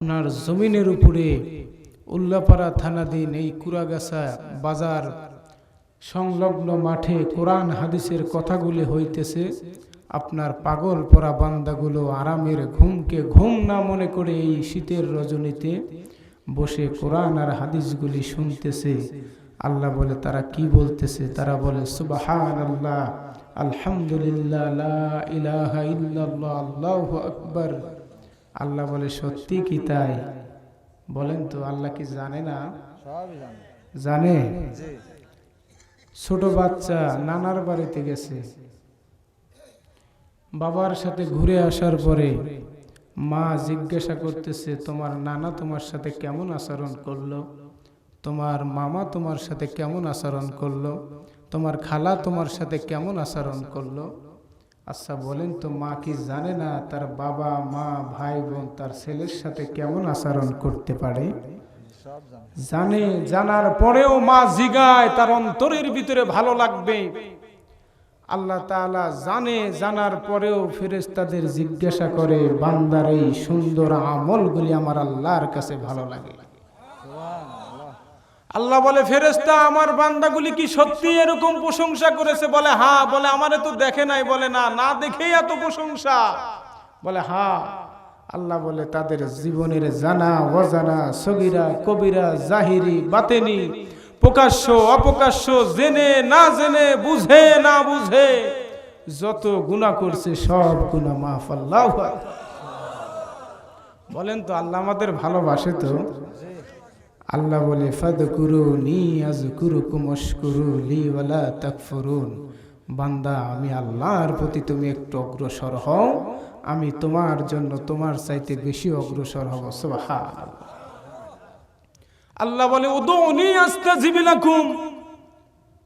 আপনার জমিনের উপরে উল্লাপাড়া থানাধীন এই কুড়াগাছা বাজার সংলগ্ন মাঠে কোরআন হাদিসের কথাগুলি হইতেছে, আপনার পাগল পরা বান্দাগুলো আরামের ঘুমকে ঘুম না মনে করে এই শীতের রজনীতে বসে কোরআন আর হাদিসগুলি শুনতেছে। আল্লাহ বলে, তারা কি বলতেছে? তারা বলে সুবাহান আল্লাহ আলহামদুলিল্লাহ আল্লাহু আকবার। আল্লাহ বলে সত্যি কি তাই? বলেন তো আল্লাহ কি জানে না? জানে। ছোট বাচ্চা নানার বাড়িতে গেছে। বাবার সাথে ঘুরে আসার পরে মা জিজ্ঞাসা করতেছে তোমার নানা তোমার সাথে কেমন আচরণ করল? তোমার মামা তোমার সাথে কেমন আচরণ করল? তোমার খালা তোমার সাথে কেমন আচরণ করল? আচ্ছা বলেন তো, মা কি জানে না তার বাবা, মা, ভাই বোন তার ছেলের সাথে কেমন আচরণ করতে পারে? জানে জানে জানার পরেও মা জিগায়, তার অন্তরের ভিতরে ভালো লাগবে। আল্লাহ তাআলা জানে, জানার পরেও ফেরেশতাদের জিজ্ঞাসা করে, বান্দার এই সুন্দর আমলগুলি আমার আল্লাহর কাছে ভালো লাগে আল্লাহ বলে, ফেরেশতা, আমার বান্দাগুলি কি সত্যি এরকম প্রশংসা করেছে? বলে, হা, বলে, আমারে তো দেখে নাই, বলে, না না দেখেই এত প্রশংসা। বলে, হা, আল্লাহ বলে, তাদের জীবনের জানা, অজানা, সগিরা, কবিরা, জাহিরি, বাতেনি, প্রকাশ্য, অপ্রকাশ্য, জেনে, না জেনে, বুঝে, না বুঝে, যত গুনাহ করছে, সব গুনাহ মাফ, আল্লাহ বলেন তো, আল্লাহ আমাদের ভালোবাসে তো। আল্লাহ বলে ফাদ কুরু নি আজ কুরু কুমস্কুরু লি ওয়ালা তাকফুরুন। বান্দা, আমি আল্লাহর প্রতি তুমি একটু অগ্রসর হও, আমি তোমার জন্য তোমার চাইতে বেশি অগ্রসর হব। সুবহান আল্লাহ বলে, উদুনি আস্তাজিবি লাকুম।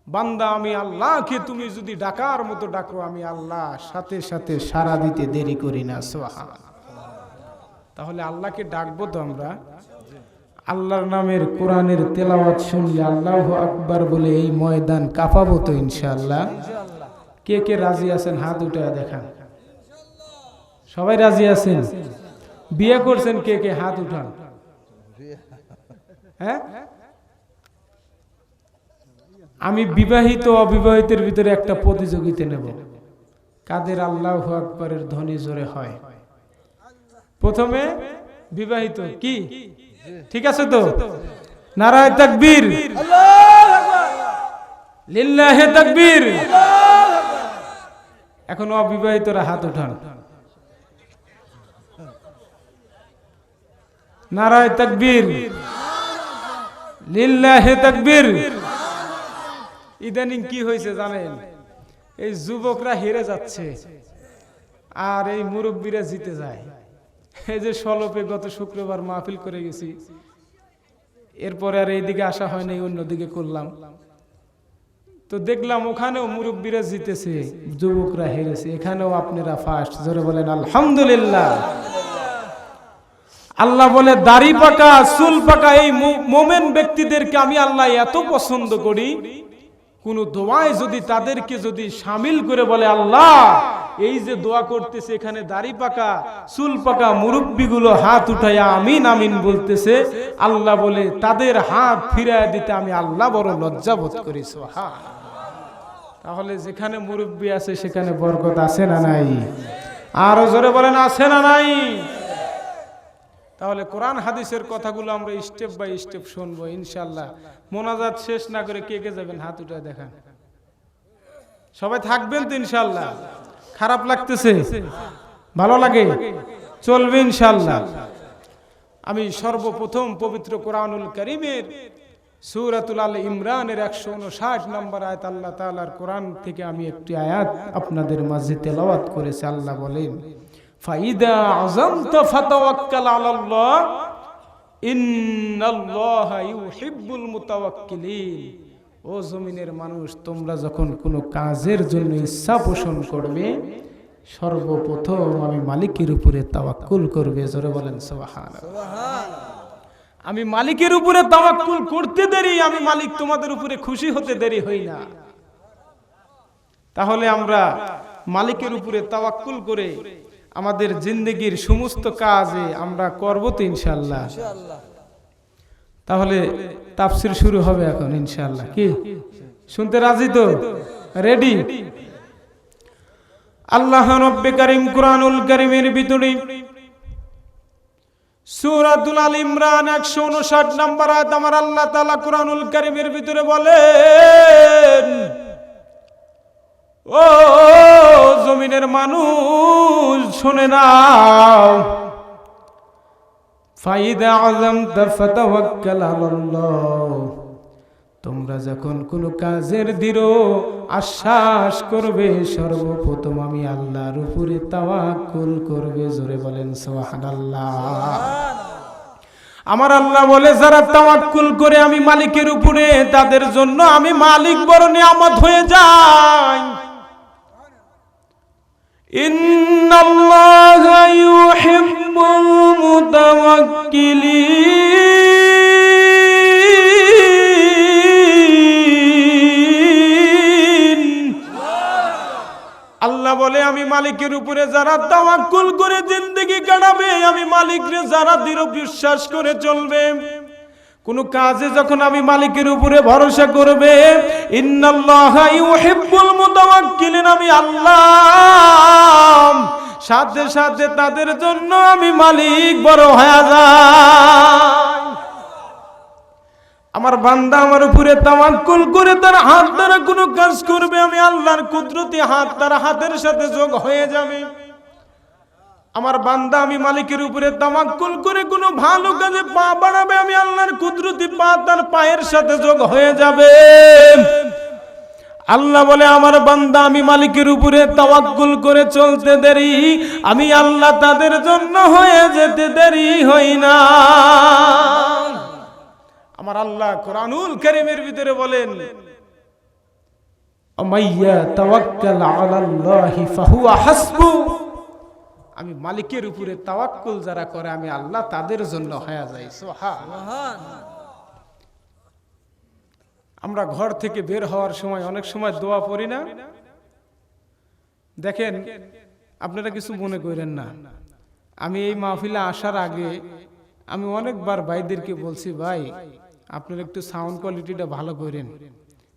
বান্দা, আমি আল্লাহকে তুমি যদি ডাকার মতো ডাকো, আমি আল্লাহ সাথে সাথে সারা দিতে দেরি করি না। সোহা তাহলে আল্লাহকে ডাকবো তো আমরা? আল্লাহর নামের কোরআনের তেলাওয়াত শুনলে আল্লাহ আকবার বলে এই ময়দান কাঁপাবো তো ইনশাআল্লাহ। কে কে রাজি আছেন হাত উঠে দেখান। সবাই রাজি আছেন? বিয়ে করছেন কে কে? হাত উঠান। হ্যাঁ? আমি বিবাহিত, অবিবাহিতের ভিতরে একটা প্রতিযোগিতা নেব। কাদের আল্লাহ আকবরের ধ্বনি জোরে হয়? প্রথমে বিবাহিত, কি? ঠিক আছে তো? নারায় তাকবীর। লিল্লাহে তাকবীর। এখন অবিবাহিতরা হাত উঠান নারায় তাকবীর। লিল্লাহে তাকবীর। ইদানিং কি হয়েছে জানেন? এই যুবকরা হেরে যাচ্ছে। আর এই মুরব্বীরা জিতে যায়। এই যে সলপে গত শুক্রবার মাহফিল করে গেছি, এরপরে আর এইদিকে আসা হয় নাই, অন্যদিকে করলাম। তো দেখলাম ওখানেও মুরব্বীরা জিতেছে, যুবকরা হেরেছে, এখানেও আপনারা ফার্স্ট জোরে বলেন আলহামদুলিল্লাহ। আল্লাহ বলে, দাড়ি পাকা, চুল পাকা, এই মোমেন ব্যক্তিদেরকে আমি আল্লাহ এত পছন্দ করি, কোন দোয়ায় যদি তাদেরকে যদি সামিল করে বলে আল্লাহ এই যে দোয়া করতেছে এখানে দাড়ি পাকা, চুল পাকা, মুরব্বীগুলো হাত উঠাইয়া আমিন আমিন বলতেছে, আল্লাহ বলে, তাদের হাত ফিরায় দিতে আমি আল্লাহ বড় লজ্জা বোধ করি। তাহলে যেখানে মুরব্বী আছে, সেখানে বরকত আছে না নাই? আরও জোরে বলেন, আছে না নাই? তাহলে কোরআন হাদিসের কথাগুলো আমরা স্টেপ বাই স্টেপ শুনব ইনশাল্লাহ মোনাজাত শেষ না করে কে কে যাবেন? হাত উঠে দেখান। সবাই থাকবেন তো ইনশাল্লাহ খারাপ লাগতেছে। ভালো লাগে? চলবে ইনশাল্লাহ আমি সর্বপ্রথম পবিত্র কোরআনুল করিমের সুরাতুল আল ইমরানের একশো উনষাট নম্বর আয়াত আল্লাহ তাআলার কোরআন থেকে আমি একটি আয়াত আপনাদের মাঝে তেলাওয়াত করেছি, আল্লাহ বলেন, ফাইদা আযমতা ফাতাওয়াক্কাল আলাল্লাহ, ইন্নাল্লাহা ইউহিব্বুল মুতাওয়াক্কিলিন। ও জমিনের মানুষ তোমরা যখন কোনো কাজের জন্য ইচ্ছা পোষণ করবে সর্বপ্রথম আমি মালিকের উপরে তাওয়াক্কুল করবে। জোরে বলেন সুবহানাল্লাহ। আমি মালিকের উপরে তাওয়াক্কুল করতে দেরি আমি মালিক তোমাদের উপরে খুশি হতে দেরি হই না। তাহলে আমরা মালিকের উপরে তাওয়াক্কুল করে আমাদের জিন্দগির সমস্ত কাজে আমরা করব তো ইনশাল্লাহ ইনশাআল্লাহ। তাহলে তাফসির শুরু হবে এখন ইনশাল্লাহ কি? শুনতে রাজি তো? রেডি আল্লাহ রব্বে করিম কুরআনুল করিমের ভিতরে সূরাতুল আল ইমরান 159 নম্বর আয়াত আমার আল্লাহ তাআলা কুরআনুল করিমের ভিতরে বলেন, ও জমিনের মানুষ, শুনে নাও। তোমরা যখন কোনো কাজের দৃঢ় আশ্বাস করবে, সর্বপ্রথম আমি আল্লাহর উপরে তাওয়াক্কুল করবে। জোরে বলেন সুবহানাল্লাহ। আমার আল্লাহ বলে, যারা তাওয়াক্কুল করে আমি মালিকের উপরে, তাদের জন্য আমি মালিক বড় নিয়ামত হয়ে যাই। إن الله يحب المتوكلين আল্লাহ বলে আমি মালিকের উপরে যারা তাওয়াক্কুল করে জিন্দগি কাটাবে আমি মালিকরে যারা দৃঢ় বিশ্বাস করে চলবে কোন কাজে যখন আমি মালিকের উপরে ভরসা করবে আমি আল্লাহ। সাথে সাথে তাদের জন্য আমি মালিক বড় হয়ে যাই। আমার বান্দা আমার উপরে তাওয়াক্কুল করে তার হাত দ্বারা কোনো কাজ করবে, আমি আল্লাহর কুদরতি হাত তার হাতের সাথে যোগ হয়ে যাবে। আমার বান্দা, আমি মালিকের উপরে তামাক্কুল করে কোনো ভালো কাজে পা বাড়াবে, আমি আল্লাহর কুদরতি পা তার পায়ের সাথে যোগ হয়ে যাবে। আল্লাহ বলে, আমার বান্দা, আমি মালিকের উপরে তাওয়াক্কুল করে চলতে দেরি, আমি আল্লাহ তাদের জন্য হয়ে যেতে দেরি হই না। আমার আল্লাহ কোরআনুল কারীমের ভিতরে বলেন আমাইয়া তাওয়াক্কাল আলাল্লাহি ফাহুয়া হাসবু। আমি মালিকের উপরে তাওয়াক্কুল যারা করে আমি আল্লাহ তাদের জন্য হয়ে যাই। সোহা আমরা ঘর থেকে বের হওয়ার সময় অনেক সময় দোয়া পড়ি না। দেখেন আপনারা কিছু মনে করেন না। আমি এই মাহফিলে আসার আগে আমি অনেকবার ভাইদেরকে বলছি ভাই আপনারা একটু সাউন্ড কোয়ালিটিটা ভালো করেন।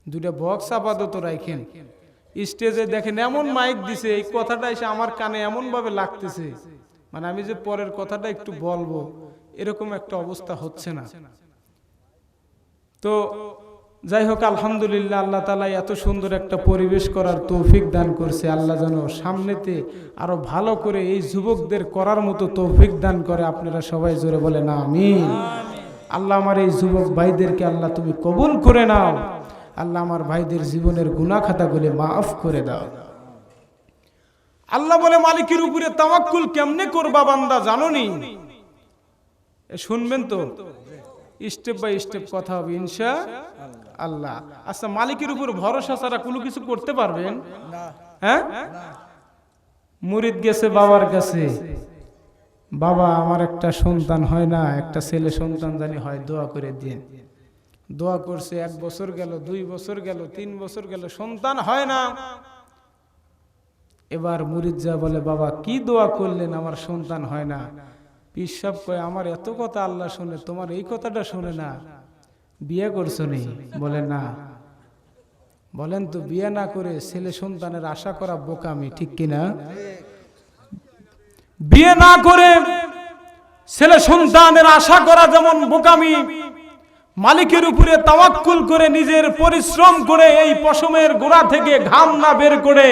দুটা বক্স আপাতত রাখেন স্টেজে দেখেন এমন মাইক দিছে, এই কথাটা এসে আমার কানে এমন ভাবে লাগতেছে। মানে আমি যে পরের কথাটা একটু বলব, এরকম একটা অবস্থা হচ্ছে না। তো যাই হোক, আলহামদুলিল্লাহ, আল্লাহ তালা এত সুন্দর একটা পরিবেশ করার তৌফিক দান করছে। আল্লাহ যেন সামনেতে আরও ভালো করে এই যুবকদের করার মতো তৌফিক দান করে। আপনারা সবাই জোরে বলে না আমি আল্লাহ আমার এই যুবক ভাইদেরকে আল্লাহ তুমি কবুল করে নাও। আল্লাহ আমার ভাইদের জীবনের গুনা খাতাগুলি মাফ করে দাও। আল্লাহ বলে, মালিকের উপরে তাওয়াক্কুল কেমনে করবা বান্দা, জানোনি? এ, শুনবেন তো। স্টেপ বাই স্টেপ কথা হবে, ইনশা আল্লাহ। আচ্ছা মালিকের উপর ভরসা ছাড়া কোনো কিছু করতে পারবেন? না হ্যাঁ? মুরিদ গেছে, বাবার কাছে। বাবা, আমার একটা সন্তান হয় না, একটা ছেলে সন্তান জানি হয়, দোয়া করে দিন দোয়া করছে, এক বছর গেল, দুই বছর গেল, তিন বছর গেল, সন্তান হয় না। এবার মুরিদ যা বলে, বাবা, কি দোয়া করলেন? আমার সন্তান হয় না। পিসাব কয়, আমার এত কথা আল্লাহ শোনে তোমার এই কথাটা শোনে না। বিয়ে করছ নি? বলে, না। বলেন তো, বিয়ে না করে ছেলে সন্তানের আশা করা বোকামি, ঠিক কিনা বিয়ে না করে ছেলে সন্তানের আশা করা যেমন বোকামি মালিকের উপরে তাওয়াক্কুল করে নিজের পরিশ্রম করে এই পশমের গোড়া থেকে ঘাম না বের করে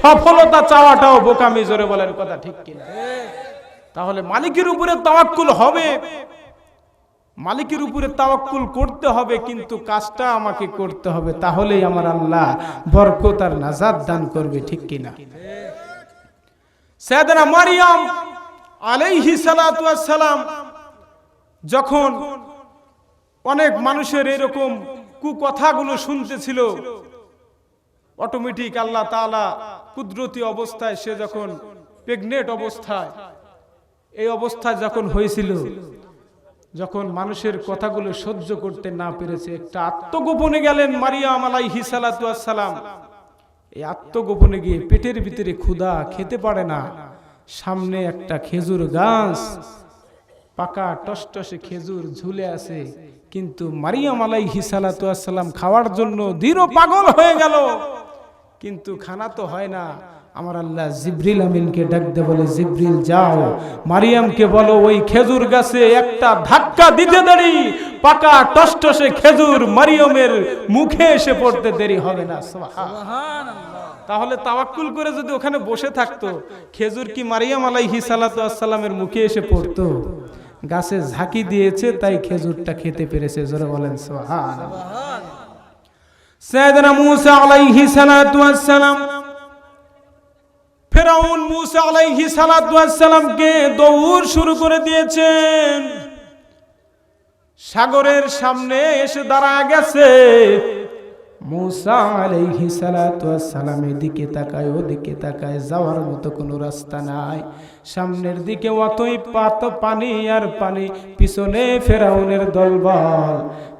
সফলতা চাওয়াটাও বোকামি জোরে বলেন কথা ঠিক কিনা? তাহলে মালিকের উপরে তাওয়াক্কুল হবে। মালিকের উপরে তাওয়াক্কুল করতে হবে, কিন্তু কাজটা আমাকে করতে হবে। তাহলেই আমার আল্লাহ বরকত আর নাজাত দান করবে, ঠিক কিনা? সাইয়েদনা মারিয়াম আলাইহি সালাতু ওয়াস সালাম যখন অনেক মানুষের এরকম কুকথাগুলো শুনতেছিল। অটোমেটিক আল্লাহ তাআলা কুদরতি অবস্থায় সে যখন প্রেগনেট অবস্থায়, এই অবস্থায় যখন হয়েছিল, যখন মানুষের কথাগুলো সহ্য করতে না পেরেছে, একটা আত্মগোপনে গেলেন মারিয়াম আলাইহি সালাম এই আত্মগোপনে গিয়ে পেটের ভিতরে ক্ষুধা খেতে পারে না। সামনে একটা খেজুর গাছ, পাকা টসটসে খেজুর ঝুলে আছে। কিন্তু মারিয়াম আলাইহি সালাম খাওয়ার জন্য দৃঢ় পাগল হয়ে গেল। কিন্তু খানা তো হয় না। আমার আল্লাহ জিব্রিল আমিনকে ডাকতে বলে, জিব্রিল, যাও। মারিয়ামকে বলো, ওই খেজুর গাছে একটা ধাক্কা দিতে দেরি। পাকা টসটসে খেজুর মারিয়মের মুখে এসে পড়তে দেরি হবে না। তাহলে তাওয়াক্কুল করে যদি ওখানে বসে থাকতো, খেজুর কি মারিয়াম আলাইহি সালাতু আসসালামের মুখে এসে পড়তো? গাছে ঝাঁকি দিয়েছে, তাই খেজুরটা খেতে পেরেছে। জোরে বলেন সাইয়েদনা মূসা আলাইহি ফেরাউন মূসা আলাইহি দৌড় শুরু করে দিয়েছেন। সাগরের সামনে এসে দাঁড়া গেছে। মুসা আলাইহি সালাতু সালাম এদিকে তাকায় ওদিকে তাকায়, যাওয়ার মতো কোনো রাস্তা নাই। সামনের দিকে অতই পাত পানি আর পানি, পিছনে ফেরাউনের দলবল।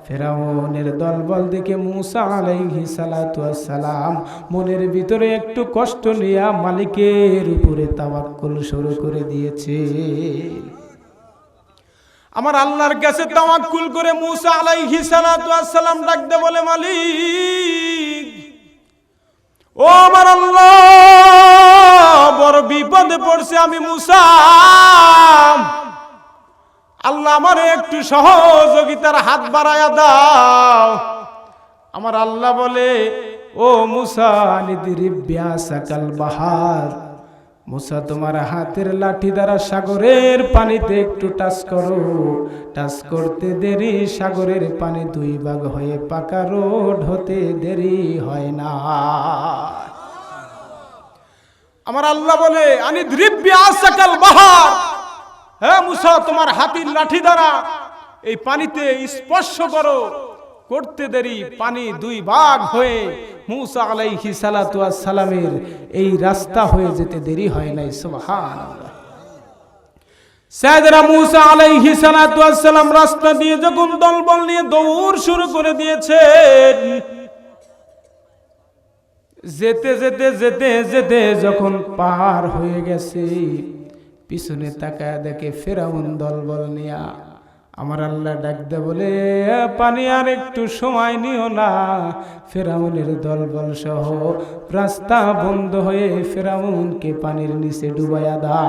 ফেরাউনের দলবল দিকে মুসা আলাইহি সালাম মনের ভিতরে একটু কষ্ট নিয়া মালিকের উপরে তাওয়াক্কুল শুরু করে দিয়েছে। আমার আল্লাহর কাছে তাওয়াক্কুল করে মুসা আলাইহি সালাতু আসসালাম ডাকতে বলে, মালিক, ও আমার আল্লাহ, বড় বিপদে পড়ছে আমি মুসা। আল্লাহ আমার একটু সহযোগিতার হাত বাড়ায়া দাও। আমার আল্লাহ বলে, ও মুসা নিদিরিব্যা সাকাল, বাহার। মুসা তোমার হাতের লাঠি দ্বারা সাগরের পানিতে একটু টাচ করো। টাচ করতে দেরি, সাগরের পানি দুই ভাগ হয়ে পাকা রোড হতে দেরি হয় না। আমার আল্লাহ বলে, আনি দ্রিব্যা সাকাল বাহার। হ্যাঁ মুসা, তোমার হাতির লাঠি দ্বারা এই পানিতে স্পর্শ করো। করতে দেরি, পানি দুই ভাগ হয়ে মুসা আলাইহি সালাতু সালামের এই রাস্তা হয়ে যেতে দেরি হয় নাই, সুবহানাল্লাহ। সাইয়েদনা মুসা আলাইহি সালাতু সালাম রাস্তা দিয়ে যখন দলবল নিয়ে দৌড় শুরু করে দিয়েছেন, যেতে যেতে যেতে যেতে যখন পার হয়ে গেছে, পিছনে তাকায় দেখে ফেরাউন দলবল নিয়া। আমার আল্লাহ ডাকতে বলে পানি আর একটু সময় নিও না। ফেরাউনের দলবল সহ রাস্তা বন্ধ হয়ে ফেরাউনকে পানির নিচে ডুবাইয়া দা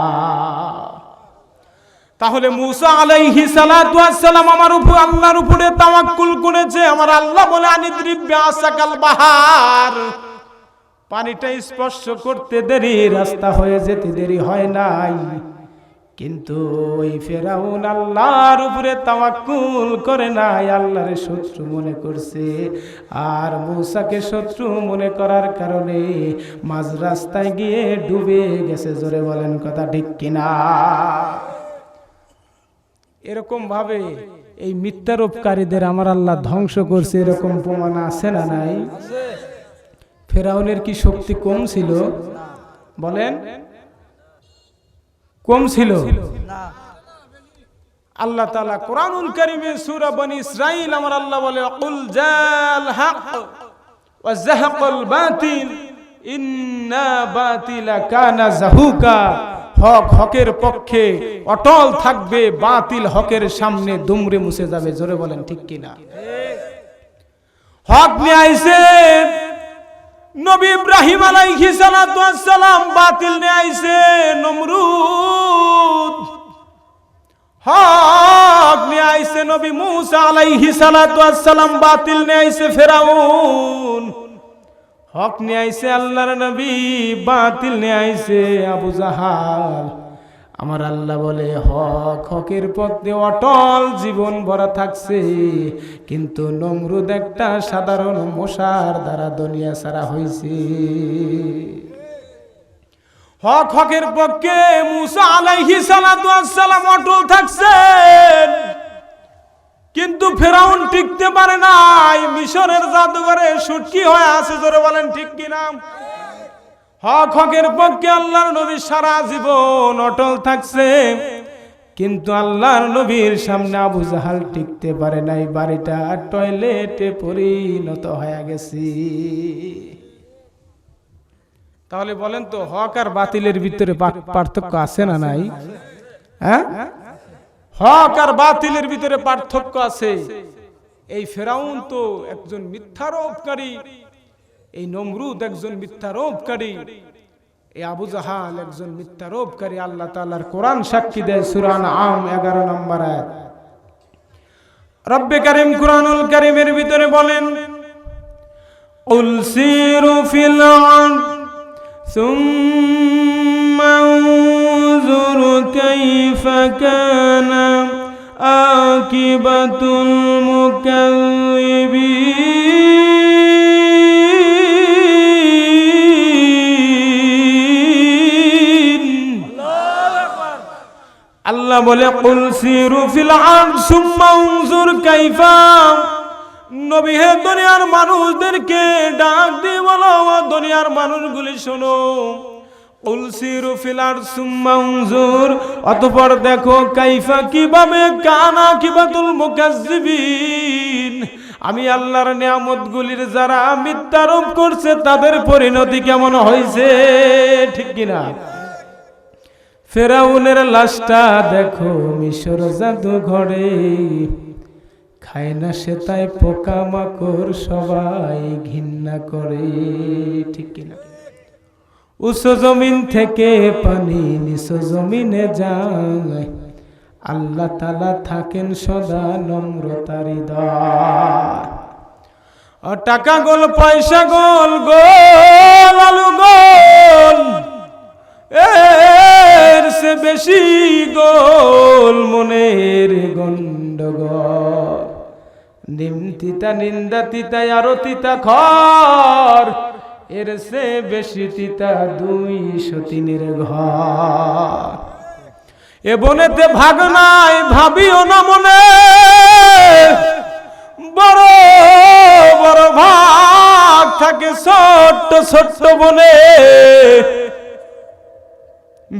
তাহলে মুসা আলাইহি সালাম আমার উপর, আল্লাহর উপরে তাওয়াক্কুল করেছে। আমার আল্লাহ বলে, আনি আনিদ্রিব্যা আসাকাল বাহার। পানিটা স্পর্শ করতে দেরি, রাস্তা হয়ে যেতে দেরি হয় নাই। কিন্তু ওই ফেরাউন আল্লাহর উপরে তাওয়াক্কুল করে নাই, আল্লাহর শত্রু মনে করছে। আর মূসাকে শত্রু মনে করার কারণে মাঝ রাস্তায় গিয়ে ডুবে গেছে, জোরে বলেন কথা ঠিক কিনা? এরকম ভাবে এই মিথ্যারোপকারীদের আমার আল্লাহ ধ্বংস করছে, এরকম প্রমাণ আছে না নাই? ফেরাউনের কি শক্তি কম ছিল? বলেন। কম ছিল? আল্লাহ তাআলা কোরআনুল কারীমে সূরা বনি ইসরাঈল আমার আল্লাহ বলে কুল জাল হক ওয়া যাহাকাল বাতিল ইন্না বাতিলা কানা যাহুকা হক হকের পক্ষে অটল থাকবে বাতিল হকের সামনে দুমড়ে মুছে যাবে। জোরে বলেন ঠিক কিনা? হক নিয়ে আইছে নবী ইব্রাহিম ওয়াস সালাম বাতিল নে আইছে নমরুদ। হক নিয়ে আইছে নবী মুসা আলাইহি সালাম বাতিল নিয়ে আইছে ফেরাউন। হক নিয়ে আইছে আল্লাহর নবী বাতিল নিয়ে আইছে আবু জাহাল। আমার আল্লাহ বলে, হক হকের পথে অটল জীবন ভরা থাকছে। কিন্তু নমরুদ একটা সাধারণ মশার দ্বারা দুনিয়া সারা হয়েছে হক হকের পক্ষে মুসা আলাইহি সালাম অটল থাকছেন কিন্তু ফেরাউন টিকতে পারে নাই, মিশরের জাদুঘরে সুটকি হয়ে আছে, জোরে বলেন ঠিক কিনা? হক হকের পক্ষে আল্লাহর নবী সারা জীবন অটল থাকছে। কিন্তু আল্লাহর নবীর সামনে আবু জাহাল টিকতে পারে নাই, বাড়িটা টয়লেটে পরিণত হয়ে গেছে। তাহলে বলেন তো, হক আর বাতিলের ভিতরে পার্থক্য আছে না নাই? হ্যাঁ? হক আর বাতিলের ভিতরে পার্থক্য আছে। এই ফেরাউন তো একজন মিথ্যারোপকারী এই নমরুদ একজন মিথ্যারোপকারী এই আবু জাহাল একজন মিথ্যারোপকারী আল্লাহ তাআলার কোরআন সাক্ষী দেয় সুরান আম এগারো নম্বর আয়াত রব্বে কারিম কুরআনুল কারিমের ভিতরে বলেন قل سيروا في الأرض ثم انظروا كيف كان عاقبة আল্লাহ বলে, কুল সিরু ফিল সুম্মা উনজুর কাইফা। নবী হে দুনিয়ার মানুষদেরকে ডাক দিয়ে বলো দুনিয়ার মানুষগুলি শোনো। দেখো, কাইফা কীভাবে? কানা কিবাতুল মুকাজ্জিবিন। আমি আল্লাহর নিয়ামতগুলির যারা মিথ্যারোপ করছে, তাদের পরিণতি কেমন হয়েছে? ঠিক কিনা? ফেরাউনের লাশটা দেখো, মিশর জাদু ঘরে খায় না সে তাই পোকা মাকড় সবাই ঘৃণা করে। ঠিক কিনা? উঁচু জমিন থেকে পানি নিচু জমিনে যায়। আল্লাহ তালা থাকেন সদা নম্রতার ও টাকা গোল, পয়সা গোল গোল, আলু গোল। এর সে বেশি গোল মনের গন্ডগোল। নিম তিতা, নিন্দা তিতা, আরও তিতা খর। এর সে বেশি তিতা দুই সতিনের ঘর। এ বনেতে ভাগ নাই, ভাবিও না মনে। বড় বড় ভাগ থাকে ছোট্ট ছোট্ট বনে।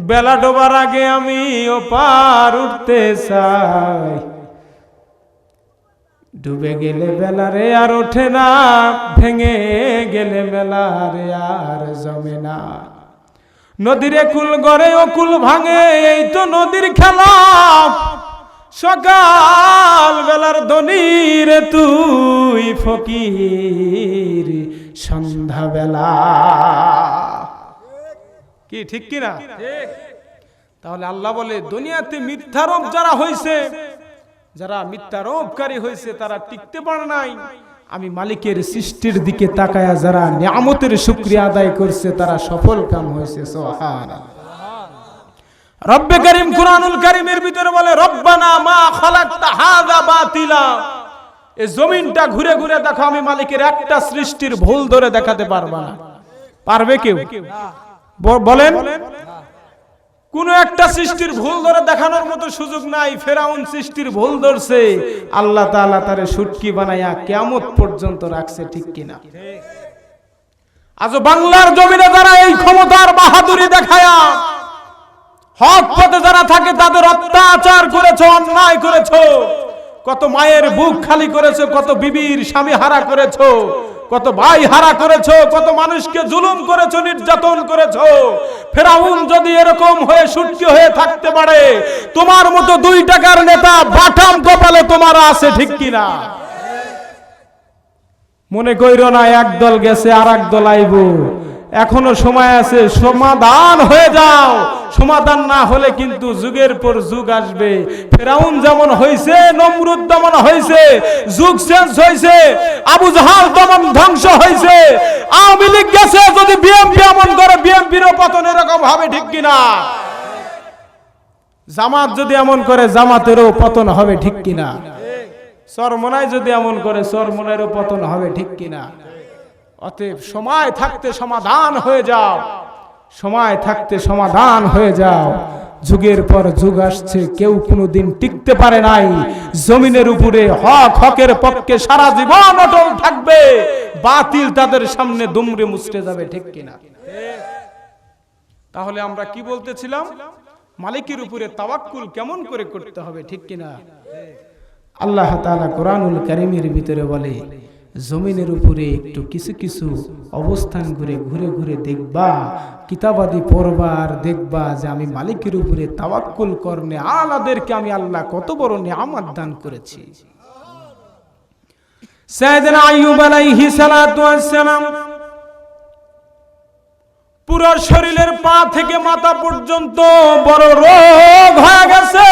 বেলা ডোবার আগে আমি ও পার উঠতে চাই। ডুবে গেলে বেলারে আর ওঠে না, ভেঙে গেলে বেলারে আর জমে না। নদীরে কুল গড়ে ও কুল ভাঙে, এই তো নদীর খেলা। সকাল বেলার দনিরে তুই ফকির সন্ধ্যা বেলা কি ঠিক কিনা? তাহলে আল্লাহ বলে দুনিয়াতে মিথ্যারোপ যারা হয়েছে যারা মিথ্যারোপকারী হয়েছে তারা টিকতে পারে নাই। আমি মালিকের সৃষ্টির দিকে তাকায়া যারা নিয়ামতের শুক্রিয়া আদায় করছে তারা সফল কাম হয়েছে সোহান রব্বে করিম কুরআনুল কারিমের ভিতরে বলে রব্বানা মা খালাকতা হাযা বাতিলা। এই জমিনটা ঘুরে ঘুরে দেখো আমি মালিকের একটা সৃষ্টির ভুল ধরে দেখাতে পারবা না। পারবে কেউ? ব- বলেন। কোন একটা সৃষ্টির ভুল ধরে দেখানোর মতো সুযোগ নাই। ফেরাউন সৃষ্টির ভুল ধরছে। আল্লাহ তাআলা তারে সুটকি বানাইয়া কিয়ামত পর্যন্ত রাখছে, ঠিক কিনা? আজ বাংলার জমিনে যারা এই ক্ষমতার বাহাদুরি দেখায়া, হক পথে যারা থাকে, তাদের অত্যাচার করেছ, অন্যায় করেছ। কত মায়ের বুক খালি করেছ, কত বিবির স্বামী হারা করেছ। কত ভাই হারা করেছ, কত মানুষকে জুলুম করেছ, নির্যাতন করেছ। ফেরাউন যদি এরকম হয়ে সুটকি হয়ে থাকতে পারে, তোমার মতো দুই টাকার নেতা বাটাম কপালে তোমার আছে ঠিক কিনা? মনে কইর না এক দল গেছে আর এক দল আইব। এখনও সময় আছে, সমাধান হয়ে যাও। সমাধান না হলে কিন্তু যুগের পর যুগ আসবে। ফেরাউন যেমন হয়েছে নমরুদ যেমন হয়েছে যুগ চেঞ্জ হয়েছে আবু জাহাল তেমন ধ্বংস হয়েছে আওয়ামী লীগ গেছে, যদি বিএমপি এমন করে বিএমপিরও পতন এরকম হবে ঠিক কিনা? জামাত যদি এমন করে, জামাতেরও পতন হবে ঠিক কিনা? চরমনায় যদি এমন করে চরমনায়েরও পতন হবে ঠিক কিনা? অতএব সময় থাকতে সমাধান হয়ে যাও। সময় থাকতে সমাধান হয়ে যাও। যুগের পর যুগ আসছে, কেউ কোনোদিন টিকতে পারে নাই। জমিনের উপরে হক, হকের পক্ষে সারা জীবন অটল থাকবে। বাতিল তাদের সামনে দুমড়ে মুচড়ে যাবে, ঠিক কিনা? তাহলে আমরা কি বলতেছিলাম? মালিকের উপরে তাওয়াক্কুল কেমন করে করতে হবে, ঠিক কিনা? আল্লাহ তাআলা কোরআনুল কারীমের ভিতরে বলে জমিনের উপরে একটু কিছু কিছু অবস্থান ঘুরে ঘুরে ঘুরে দেখবা, কিতাবাদি পড়বা আর দেখবা যে আমি মালিকের উপরে তাওয়াক্কুল করনে আলাদেরকে আমি আল্লাহ কত বড় নিয়ামত দান করেছি। সাইয়েদনা আইয়ুব আলাইহিস সালাতু ওয়াস সালাম পুরো শরীরের পা থেকে মাথা পর্যন্ত বড় রোগ হয়ে গেছে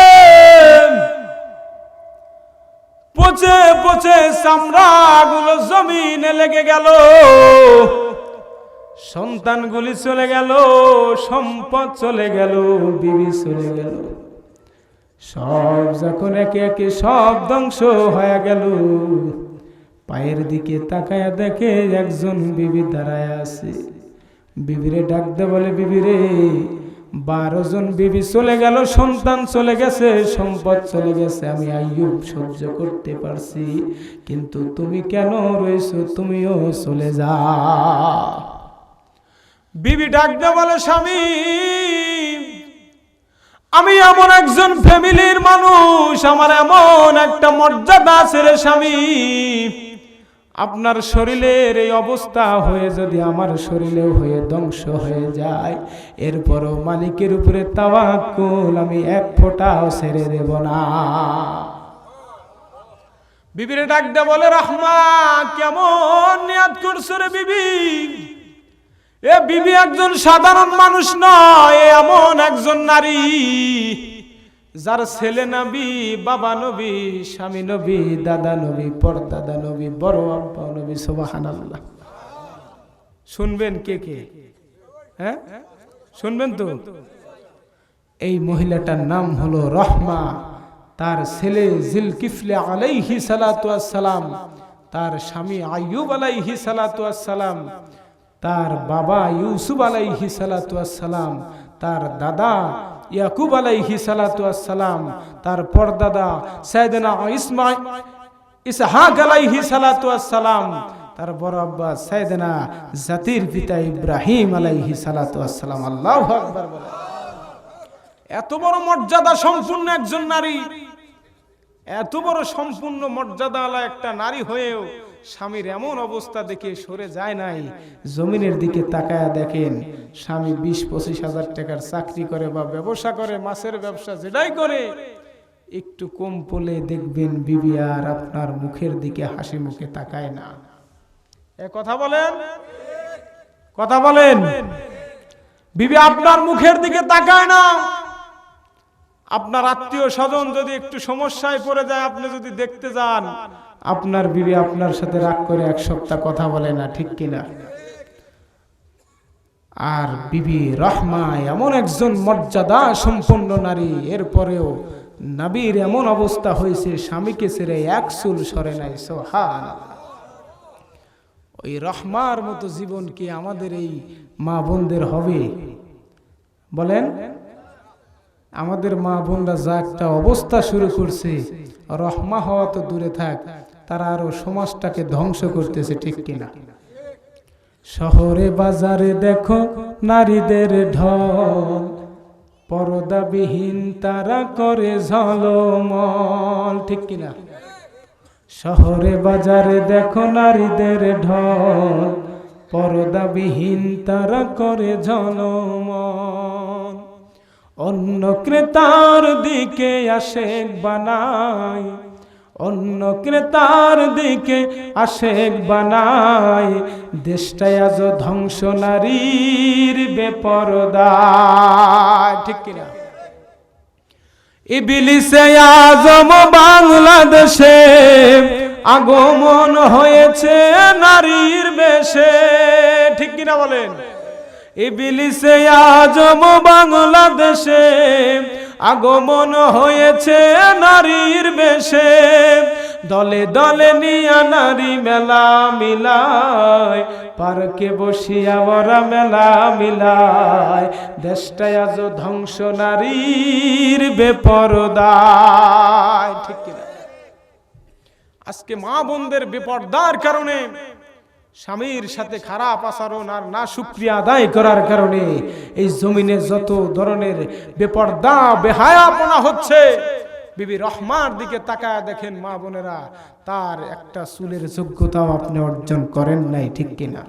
পচে পচে চামড়াগুলো জমিনে লেগে গেল। সন্তানগুলি চলে গেল, সম্পদ চলে গেল, বিবি চলে গেল। সব যখন একে একে সব ধ্বংস হয়ে গেল, পায়ের দিকে তাকায়া দেখে একজন বিবি দাঁড়ায় আছে। বিবিরে ডাকতে বলে, বিবিরে বারো জন বিবি চলে গেল, সন্তান চলে গেছে, সম্পদ চলে গেছে। আমি আইয়ুব সহ্য করতে পারছি, কিন্তু তুমি কেন রয়েছো? তুমিও চলে যা। বিবি ডাকতে বলে, স্বামী, আমি এমন একজন ফ্যামিলির মানুষ, আমার এমন একটা মর্যাদা আছে রে স্বামী। আপনার শরীরের এই অবস্থা হয়ে যদি আমার শরীরেও হয়ে ধ্বংস হয়ে যায়, এরপরও মালিকের উপরে তাওয়াক্কুল আমি এক ফোঁটাও ছেড়ে দেব না। বিবিরে ডাকতে বলে রহমা কেমন নিয়াদ করছ রে বিবি? এ বিবি একজন সাধারণ মানুষ নয় এমন একজন নারী। যার ছেলে নবী, বাবা নবী, স্বামী নবী, দাদা নবী, পরদাদা নবী, বড় আব্বা নবী সোবাহান আল্লাহ শুনবেন কে কে? হ্যাঁ? শুনবেন তো? এই মহিলাটার নাম হলো রহমা। তার ছেলে জিল কিফলে আলাইহি সালাম তার স্বামী আইয়ুব আলাইহি সালাম তার বাবা ইউসুফ আলাইহি সালাম তার দাদা ইয়াকুব আলাইহি সালাতু সালাম তার পরদাদা সাইয়েদনা ইসমাই, ইসহাক আলাইহি সালাতু সালাম তার বড় আব্বা সাইয়েদনা জাতির পিতা ইব্রাহিম আলাইহি সালাতু সালাম আল্লাহু আকবার বলে এত বড় মর্যাদা সম্পূর্ণ একজন নারী। এত বড় সম্পূর্ণ মর্যাদাওয়ালা একটা নারী হয়েও স্বামীর এমন অবস্থা দেখে সরে যায় নাই। জমিনের দিকে তাকায়া দেখেন, স্বামী বিশ পঁচিশ হাজার টাকার চাকরি করে বা ব্যবসা করে, মাছের ব্যবসা যেটাই করে। একটু কম পলে দেখবেন বিবি আর আপনার মুখের দিকে হাসি মুখে তাকায় না। কথা বলেন? কথা বলেন। বিবি আপনার মুখের দিকে তাকায় না। আপনার আত্মীয় স্বজন যদি একটু সমস্যায় পড়ে যায়, আপনি যদি দেখতে যান আপনার বিবি আপনার সাথে রাগ করে এক সপ্তাহ কথা বলে না, ঠিক কিনা? আর বিবি রহমা এমন একজন মর্যাদা সম্পন্ন নারী, এরপরেও নাবির এমন অবস্থা হয়েছে, স্বামীকে ছেড়ে এক চুল সরে নাই সোহান ওই রহমার মতো জীবন কি আমাদের এই মা বোনদের হবে? বলেন, আমাদের মা বোনরা যা একটা অবস্থা শুরু করছে, রহমা হওয়া তো দূরে থাক। তারা আরও সমাজটাকে ধ্বংস করতেছে, ঠিক কিনা? শহরে, বাজারে দেখো নারীদের ঢল। পরদাবিহীন তারা করে ঝলমল, ঠিক কিনা? শহরে, বাজারে দেখো নারীদের ঢল। পরদাবিহীন তারা করে ঝলমল। অন্য ক্রেতার দিকে আশেক বানায় অন্য ক্রেতার দিকে আশেক বানায়। দেশটায় আজ ধ্বংস নারীর বেপরদায়। ঠিক কিনা? ইবিলিসে আজম বাংলাদেশে আগমন হয়েছে নারীর বেশে। ঠিক কিনা বলেন? ইবিলিসে আজম বাংলাদেশে আগমন হয়েছে নারীর বেশে। দলে দলে নিয়া নারী মেলা মিলায়, পার্কে বসিয়া বরা মেলা মিলায়। দেশটায় আজ ধ্বংস নারীর বেপরদায়। ঠিক আজকে মা বোনদের বেপরদার কারণে স্বামীর সাথে খারাপ আচরণ আর না সুক্রিয়া আদায় করার কারণে এই জমিনে যত ধরনের বেপর্দা বেহায়াপনা হচ্ছে বিবি রহমার দিকে তাকায় দেখেন মা বোনেরা তার একটা চুলের যোগ্যতাও আপনি অর্জন করেন নাই ঠিক কিনা?